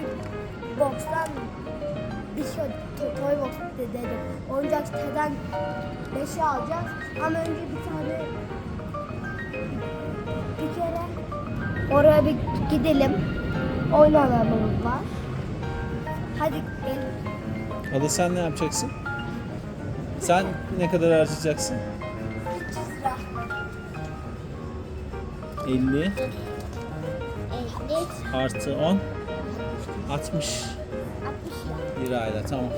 toy box'tan bir şey to- toy box dedim. Oyuncak siteden 5'i alacağız. Ama önce bir tane bir kere oraya bir gidelim. Oyun alanımız var. Hadi gidelim. Ada sen ne yapacaksın? Sen ne kadar harcayacaksın? 300 lira. 50 Evet. artı 10 60 60 lira. lirayla tamam.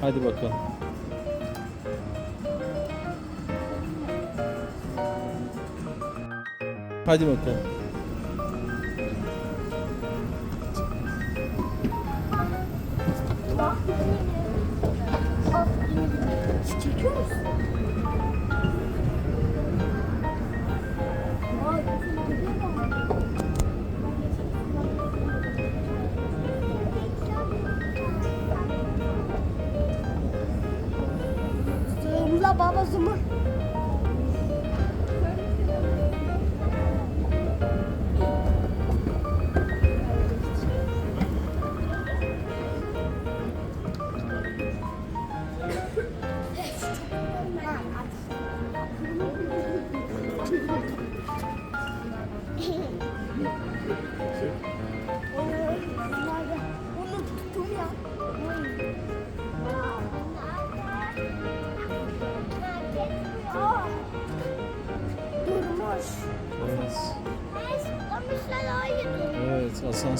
Hadi bakalım. Hadi bakalım. 什么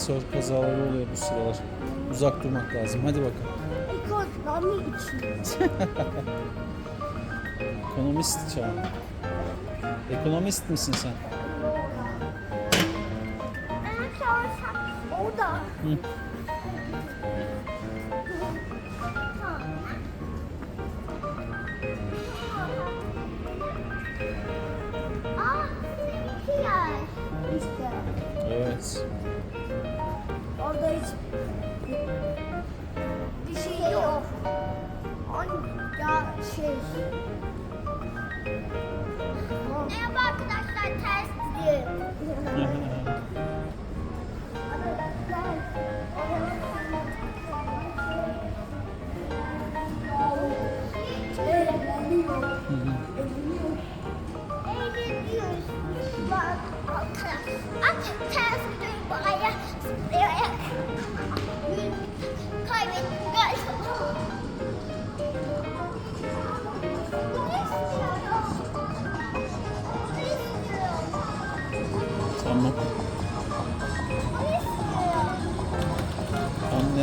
Asansör kazaları oluyor bu sıralar. Uzak durmak lazım. Hadi bakalım. Ekonomi için. Ekonomist çağ. Ekonomist misin sen? Orada. Hı. Şey. Merhaba arkadaşlar ters diyorum.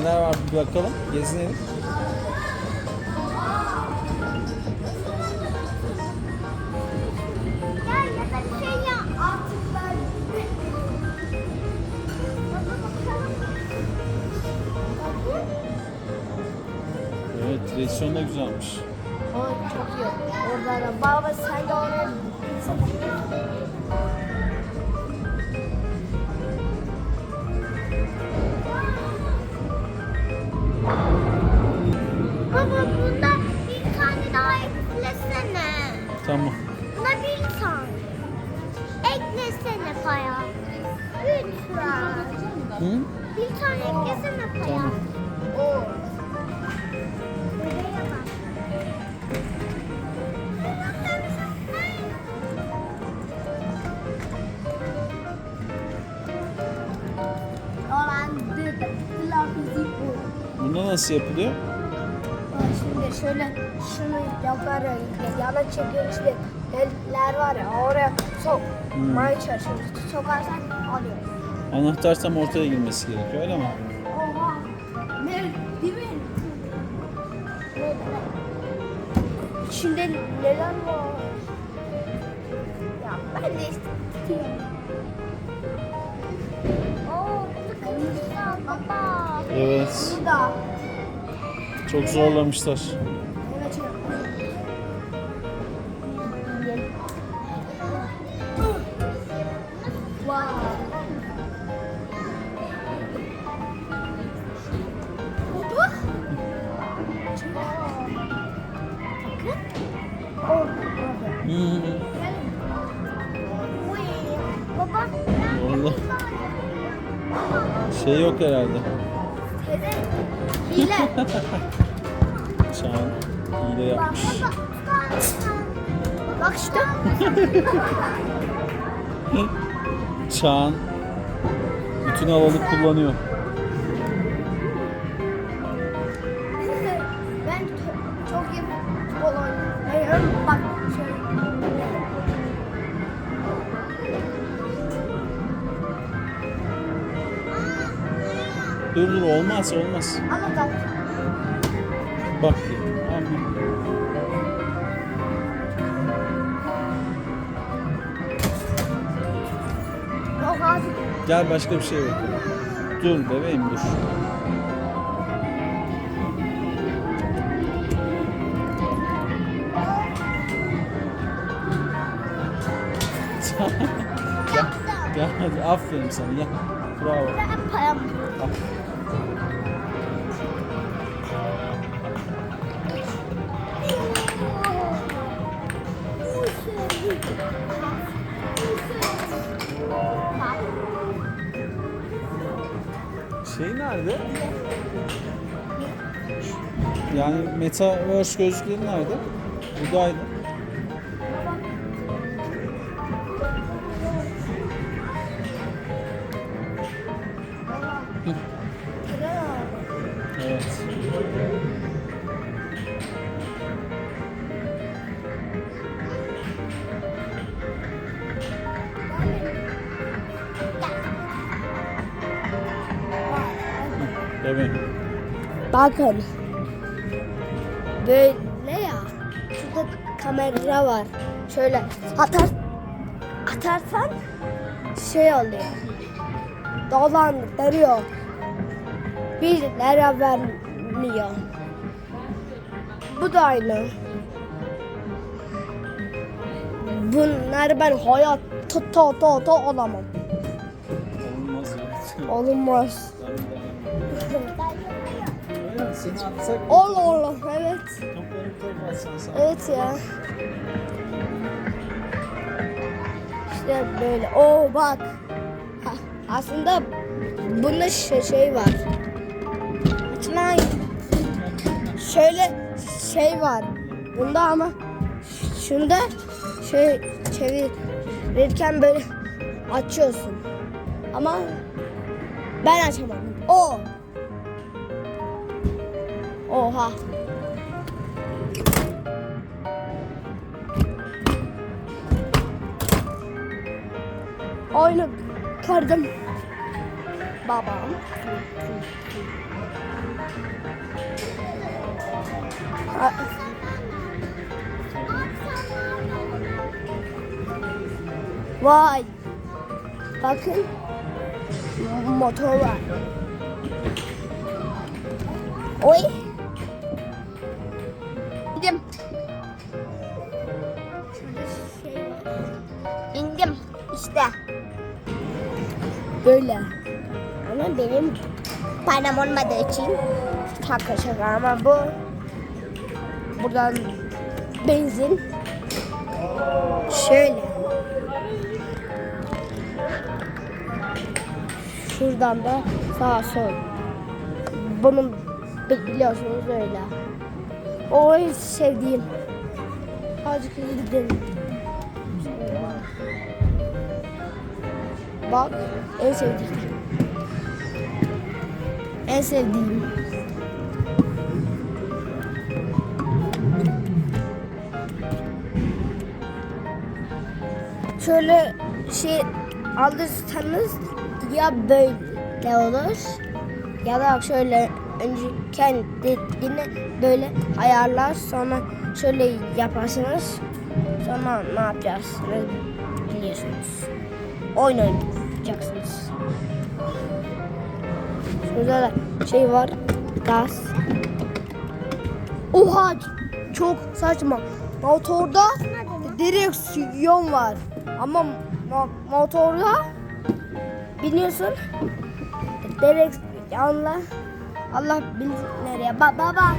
neler var bir bakalım. Gezinelim. Evet, direksiyon da güzelmiş. O çok iyi. Orada da baba sen de oraya Tamam. Buna bir tane. Eklesene paya. Lütfen. Hı? Bir tane eklesene paya. Tamam. O. Buraya bak. olan dıdılar bizi bu. Bunda nasıl yapılıyor? Şöyle şunu yaparız. Yana çekiyoruz işte delikler var ya oraya sokmaya çalışıyoruz. Sokarsan alıyoruz. Anahtar tam ortaya girmesi gerekiyor öyle mi? Oha. Ne? Değil mi? İçinde neler var? Ya ben de istiyorum. Oo, bu da kırmızı baba. Evet. Burada. Çok zorlamışlar. Baba. Şey yok herhalde. Teyze hile. Çağan hile yapmış. Bak işte. Çağan bütün alanı kullanıyor. ben çok iyi futbol oynuyorum. Bak şöyle. Dur dur olmaz olmaz. Ama bak. Bak Gel başka bir şey bakalım. Dur bebeğim dur. gel, gel hadi aferin sana gel. Bravo. Ben payam. Al. Nerede? Yani Metaverse gözlükleri nerede? Buradaydı. Bebeğim. Bakın. Böyle ya. Şurada kamera var. Şöyle atar atarsan şey oluyor. Dolandırıyor. Bir lira vermiyor. Bu da aynı. Bunları ben hayat to to to olamam. Olmaz. Olmaz. Seni atsak Allah Allah evet. topları. Evet ya. İşte böyle. Oo bak. Ha, aslında bunda şey, şey var. Açmayın. Şöyle şey var. Bunda ama şunda şey çevirirken böyle açıyorsun. Ama ben açamadım. O. Oha. Oyunu kırdım. Babam. Vay. Bakın. Motor var. Oy. Böyle. Ama benim param olmadığı için şaka ama bu buradan benzin. Şöyle. Şuradan da sağ sol. Bunun bi- biliyorsunuz öyle. O en sevdiğim. Azıcık gidelim Bak en sevdiğim. En sevdiğim. Şöyle şey alırsanız ya böyle olur ya da şöyle önce kendini böyle ayarlar sonra şöyle yaparsınız sonra ne yapacaksınız biliyorsunuz oyun oynayacaksınız. Şurada da şey var. Gaz. Oha çok saçma. Motorda direksiyon var. Ama mo- motorda biliyorsun direksiyonla Allah bilir nereye. Ba baba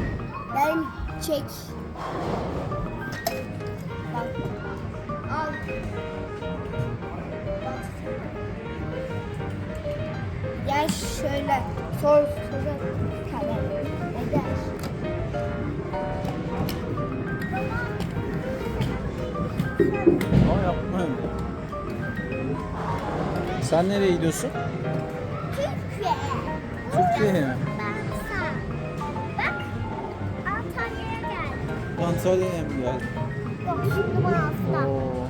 ben çek. Bak. Al. Gel. Sonra şöyle sonsuza kadar eder. Ama yapma öyle. Sen nereye gidiyorsun? Türkiye. Türkiye'ye mi? Ben. Bak. Antalya'ya geldim. Antalya'ya mı geldin? Yok şimdi. Oo.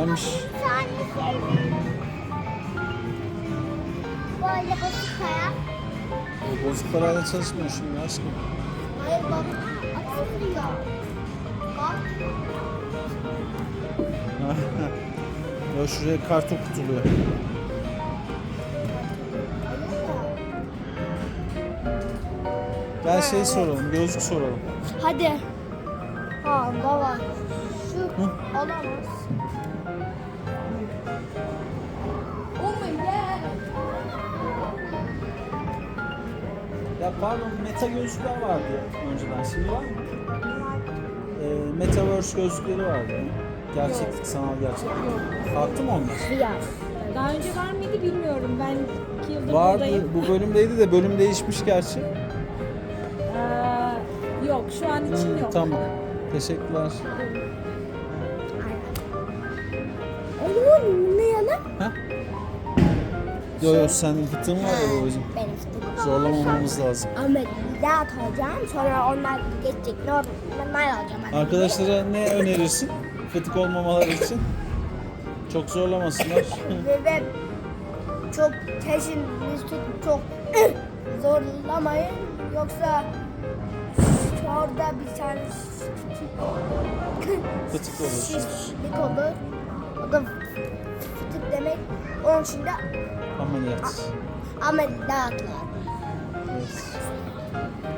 Güzelmiş. Böyle basit kaya. E, bozuk parayla çalışmıyor şimdi aşkım. Hayır bak. Atılıyor. Bak. ya şuraya kart okutuluyor. Gel şey soralım, gözlük soralım. Hadi. Ha baba. Şu Hı? olamaz. Pardon, meta gözlükler vardı önceden. Şimdi var mı? Ee, Metaverse gözlükleri vardı. Gerçeklik, sanal gerçeklik. Kalktı mı onlar? Riyaz. Daha önce var mıydı bilmiyorum. Ben iki yıldır Vardı. buradayım. Bu bölümdeydi de bölüm değişmiş gerçi. Ee, yok şu an için Hı, yok. tamam. Teşekkürler. Oğlum ne yalan? Ha? Yo yo senin fıtığın var ya babacığım. Benim fıtığım. Zorlamamamız lazım. Ameliyat olacağım. Sonra onlar geçecek. Normal alacağım. Ben. Arkadaşlara ne önerirsin? Fıtık olmamaları için. Çok zorlamasınlar. Ve, çok teşiniz tutup çok zorlamayın. Yoksa orada bir tane Fıtık olur. şişlik olur. O da fıtık demek. Onun için de Ameliyat. ameliyat var. Evet.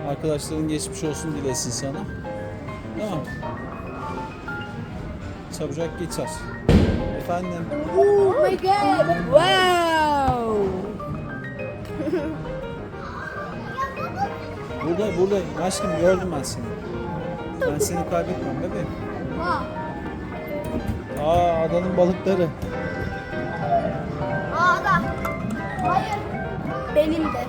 Arkadaşların geçmiş olsun dilesin sana. Tamam. Çabucak geçer. Efendim. Oh my god. Wow. Burada buradayım. Aşkım gördüm ben seni. Ben seni kaybetmem bebeğim. Aa adanın balıkları. Aa da. Hayır. Benim de.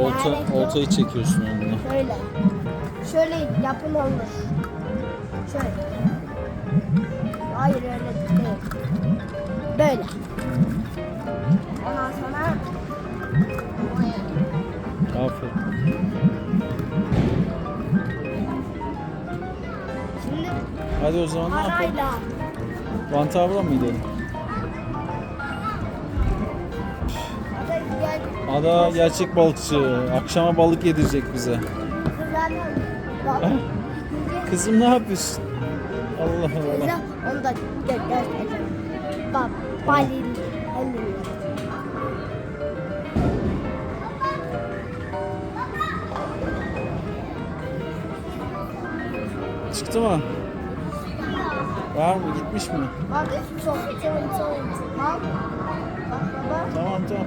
Olta, oltayı çekiyorsun onunla. Şöyle. Şöyle yapın olur. Şöyle. Hayır öyle değil. Böyle. Ondan sonra Aferin. şimdi Hadi o zaman ne yapalım? parayla Van Tower'a mı gidelim? Ada gerçek balıkçı. Akşama balık yedirecek bize. Kızım ne yapıyorsun? Allah. Allah. Onu da. Çıktı mı? Var mı? Gitmiş mi? Bak çok çok çok Bak. Baba. Tamam tamam.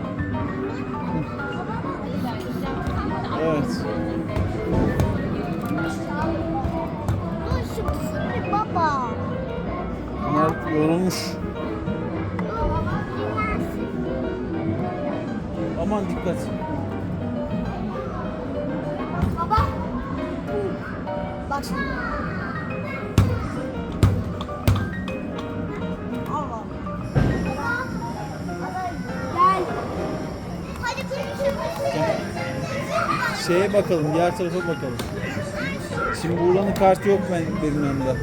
Evet. Dur şimdi baba. Bunlar yorulmuş. Aman dikkat. Baba. Bak şimdi. Şeye bakalım, diğer tarafa bakalım. Şimdi Buğra'nın kartı yok ben benim yanımda.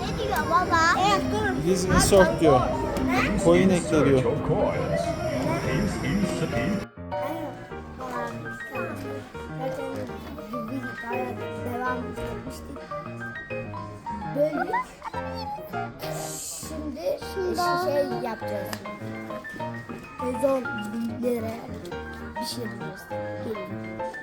Ne diyor baba? Evet dur. Biz insert diyor. Coin ekle diyor. devam etmiştik. Böldük. Şimdi şimdi şey yapacağız. Sezon bilgileri pişireceğiz. Gelin.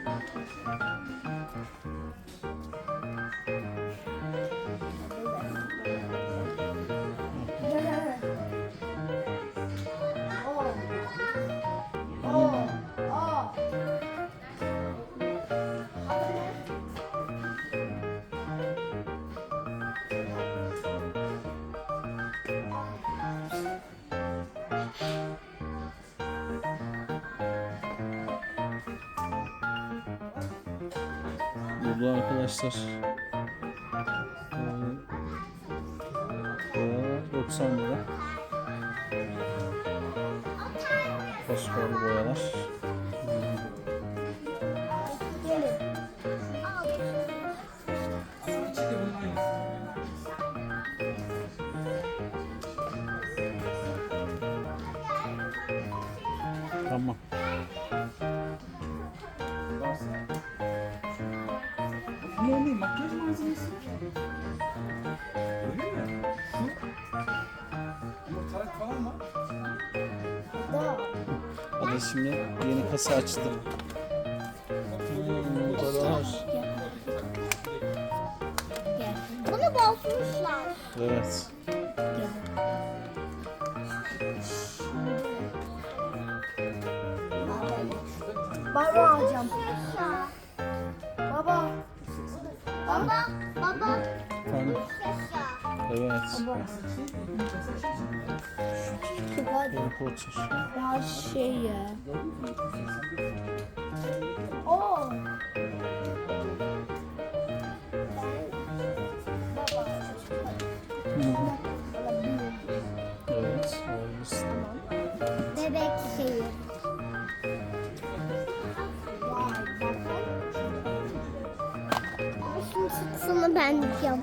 Burada arkadaşlar boyalar 90 lira. Fosforlu boyalar. Da şimdi yeni kasa açtı. Hmm, Yumurtalar. Bunu bozmuşlar. Evet. Baba alacağım. Baba. Baba. Evet. Potter. Ya şey ya. Oo. Evet. Bebek şeyi. Şunu tutsana ben diyeceğim.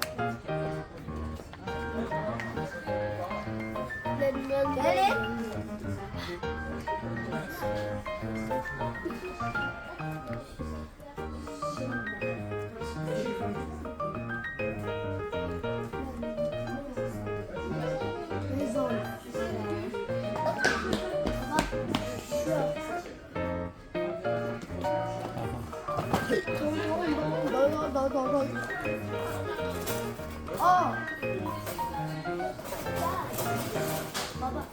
아이고 아이고 어. 봐봐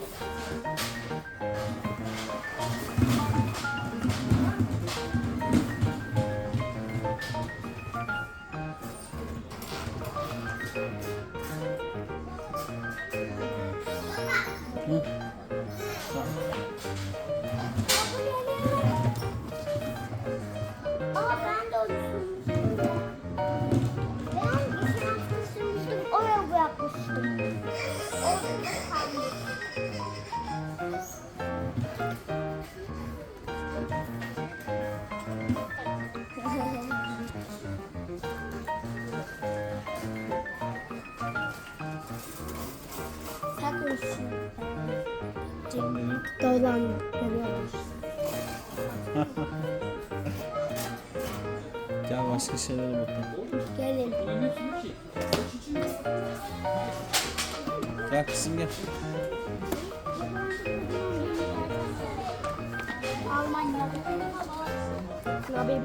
Şu Sen beni dolandırıyorlar. Gel başka şeylere bakalım. Gelin. Gel kızım gel. Almanya. Ne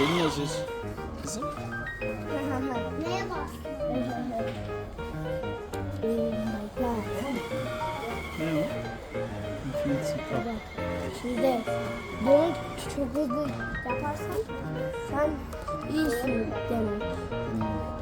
Elin acır. Kızım. Neye. Ne o? Infinity Cup. Şimdi bunu çok hızlı yaparsan sen iyisin demek. Hmm.